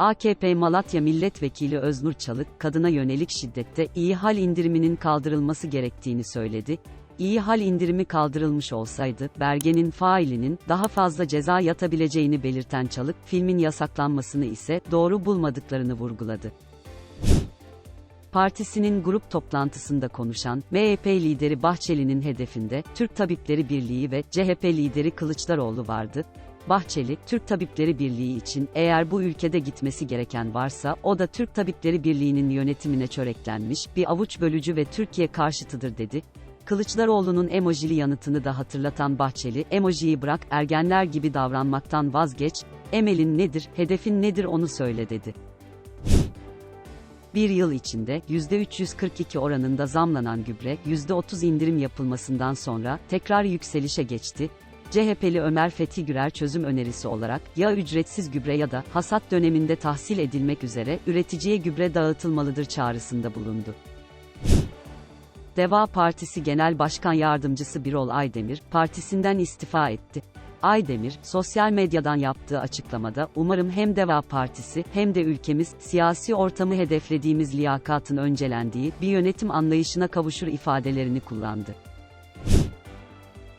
AKP Malatya Milletvekili Öznur Çalık, kadına yönelik şiddette iyi hal indiriminin kaldırılması gerektiğini söyledi. İyi hal indirimi kaldırılmış olsaydı, belgenin failinin daha fazla ceza yatabileceğini belirten Çalık, filmin yasaklanmasını ise doğru bulmadıklarını vurguladı. Partisinin grup toplantısında konuşan MHP lideri Bahçeli'nin hedefinde Türk Tabipleri Birliği ve CHP lideri Kılıçdaroğlu vardı. Bahçeli, Türk Tabipleri Birliği için eğer bu ülkede gitmesi gereken varsa o da Türk Tabipleri Birliği'nin yönetimine çöreklenmiş bir avuç bölücü ve Türkiye karşıtıdır dedi. Kılıçdaroğlu'nun emojili yanıtını da hatırlatan Bahçeli, emojiyi bırak ergenler gibi davranmaktan vazgeç, emelin nedir, hedefin nedir onu söyle dedi. Bir yıl içinde %342 oranında zamlanan gübre, %30 indirim yapılmasından sonra tekrar yükselişe geçti. CHP'li Ömer Fethi Gürer çözüm önerisi olarak ya ücretsiz gübre ya da hasat döneminde tahsil edilmek üzere üreticiye gübre dağıtılmalıdır çağrısında bulundu. Deva Partisi Genel Başkan Yardımcısı Birol Aydemir, partisinden istifa etti. Aydemir, sosyal medyadan yaptığı açıklamada, umarım hem Deva Partisi, hem de ülkemiz, siyasi ortamı hedeflediğimiz liyakatın öncelendiği bir yönetim anlayışına kavuşur ifadelerini kullandı.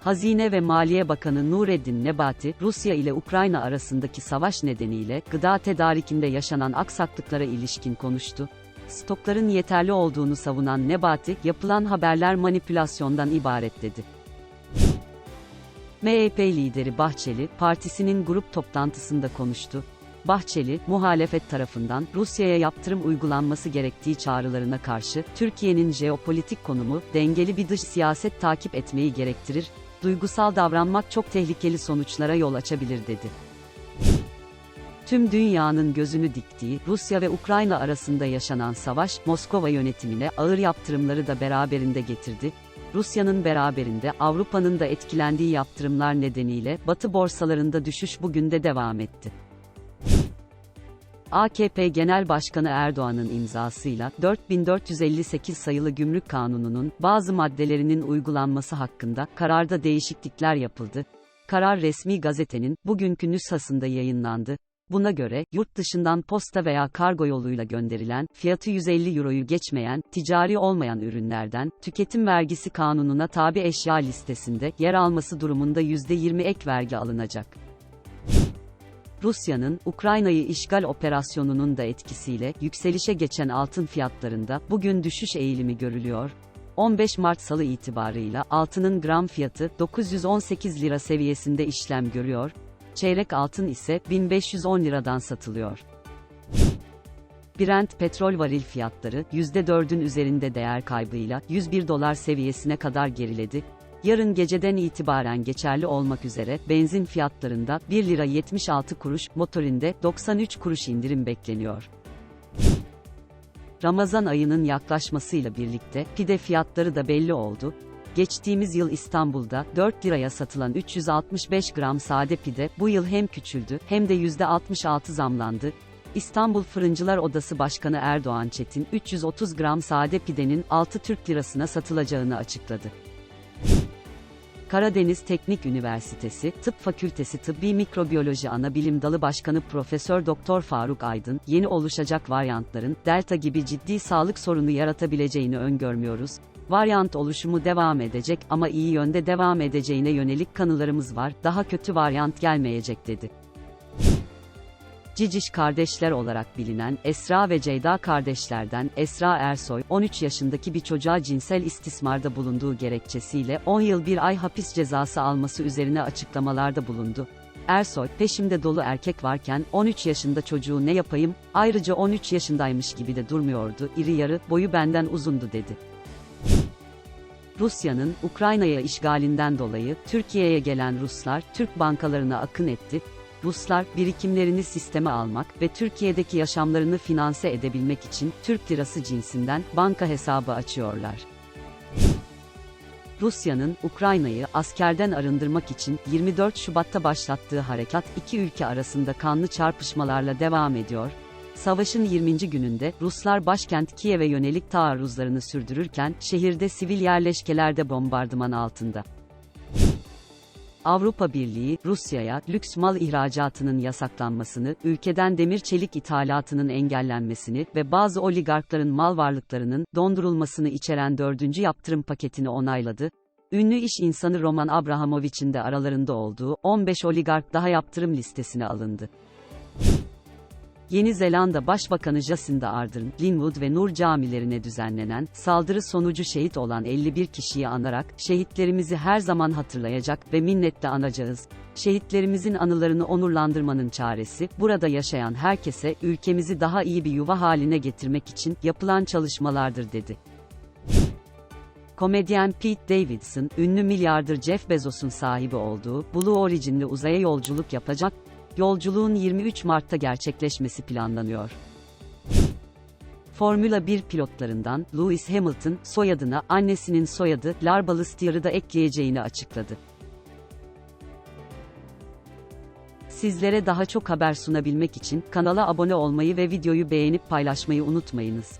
Hazine ve Maliye Bakanı Nureddin Nebati, Rusya ile Ukrayna arasındaki savaş nedeniyle gıda tedarikinde yaşanan aksaklıklara ilişkin konuştu. Stokların yeterli olduğunu savunan Nebati, yapılan haberler manipülasyondan ibaret dedi. MHP lideri Bahçeli, partisinin grup toplantısında konuştu. Bahçeli, muhalefet tarafından Rusya'ya yaptırım uygulanması gerektiği çağrılarına karşı, Türkiye'nin jeopolitik konumu, dengeli bir dış siyaset takip etmeyi gerektirir, duygusal davranmak çok tehlikeli sonuçlara yol açabilir dedi. Tüm dünyanın gözünü diktiği Rusya ve Ukrayna arasında yaşanan savaş, Moskova yönetimine ağır yaptırımları da beraberinde getirdi. Rusya'nın beraberinde Avrupa'nın da etkilendiği yaptırımlar nedeniyle Batı borsalarında düşüş bugün de devam etti. AKP Genel Başkanı Erdoğan'ın imzasıyla 4458 sayılı Gümrük Kanunu'nun bazı maddelerinin uygulanması hakkında kararda değişiklikler yapıldı. Karar resmi gazetenin bugünkü nüshasında yayınlandı. Buna göre, yurt dışından posta veya kargo yoluyla gönderilen, fiyatı 150 euroyu geçmeyen, ticari olmayan ürünlerden, tüketim vergisi kanununa tabi eşya listesinde yer alması durumunda %20 ek vergi alınacak. Rusya'nın, Ukrayna'yı işgal operasyonunun da etkisiyle, yükselişe geçen altın fiyatlarında, bugün düşüş eğilimi görülüyor. 15 Mart Salı itibarıyla, altının gram fiyatı, 918 lira seviyesinde işlem görüyor, çeyrek altın ise 1510 liradan satılıyor. Brent petrol varil fiyatları %4'ün üzerinde değer kaybıyla 101 dolar seviyesine kadar geriledi. Yarın geceden itibaren geçerli olmak üzere benzin fiyatlarında 1 lira 76 kuruş, motorinde 93 kuruş indirim bekleniyor. Ramazan ayının yaklaşmasıyla birlikte pide fiyatları da belli oldu. Geçtiğimiz yıl İstanbul'da 4 liraya satılan 365 gram sade pide bu yıl hem küçüldü hem de %66 zamlandı. İstanbul Fırıncılar Odası Başkanı Erdoğan Çetin 330 gram sade pidenin 6 Türk lirasına satılacağını açıkladı. Karadeniz Teknik Üniversitesi Tıp Fakültesi Tıbbi Mikrobiyoloji Anabilim Dalı Başkanı Profesör Doktor Faruk Aydın, yeni oluşacak varyantların delta gibi ciddi sağlık sorunu yaratabileceğini öngörmüyoruz. Varyant oluşumu devam edecek ama iyi yönde devam edeceğine yönelik kanılarımız var. Daha kötü varyant gelmeyecek dedi. Ciciş kardeşler olarak bilinen Esra ve Ceyda kardeşlerden Esra Ersoy, 13 yaşındaki bir çocuğa cinsel istismarda bulunduğu gerekçesiyle 10 yıl bir ay hapis cezası alması üzerine açıklamalarda bulundu. Ersoy, peşimde dolu erkek varken 13 yaşında çocuğu ne yapayım, ayrıca 13 yaşındaymış gibi de durmuyordu, iri yarı, boyu benden uzundu dedi. Rusya'nın Ukrayna'ya işgalinden dolayı Türkiye'ye gelen Ruslar Türk bankalarına akın etti. Ruslar birikimlerini sisteme almak ve Türkiye'deki yaşamlarını finanse edebilmek için Türk lirası cinsinden banka hesabı açıyorlar. Rusya'nın Ukrayna'yı askerden arındırmak için 24 Şubat'ta başlattığı harekat iki ülke arasında kanlı çarpışmalarla devam ediyor. Savaşın 20. gününde Ruslar başkent Kiev'e yönelik taarruzlarını sürdürürken şehirde sivil yerleşkelerde bombardıman altında. Avrupa Birliği, Rusya'ya lüks mal ihracatının yasaklanmasını, ülkeden demir çelik ithalatının engellenmesini ve bazı oligarkların mal varlıklarının dondurulmasını içeren dördüncü yaptırım paketini onayladı. Ünlü iş insanı Roman Abrahamovich'in de aralarında olduğu 15 oligark daha yaptırım listesine alındı. Yeni Zelanda Başbakanı Jacinda Ardern, Linwood ve Nur camilerine düzenlenen, saldırı sonucu şehit olan 51 kişiyi anarak, şehitlerimizi her zaman hatırlayacak ve minnetle anacağız. Şehitlerimizin anılarını onurlandırmanın çaresi, burada yaşayan herkese, ülkemizi daha iyi bir yuva haline getirmek için, yapılan çalışmalardır dedi. Komedyen Pete Davidson, ünlü milyarder Jeff Bezos'un sahibi olduğu Blue Origin'li uzaya yolculuk yapacak, Yolculuğun 23 Mart'ta gerçekleşmesi planlanıyor. Formula 1 pilotlarından Lewis Hamilton soyadına annesinin soyadı Larbalı Steer'ı da ekleyeceğini açıkladı. Sizlere daha çok haber sunabilmek için kanala abone olmayı ve videoyu beğenip paylaşmayı unutmayınız.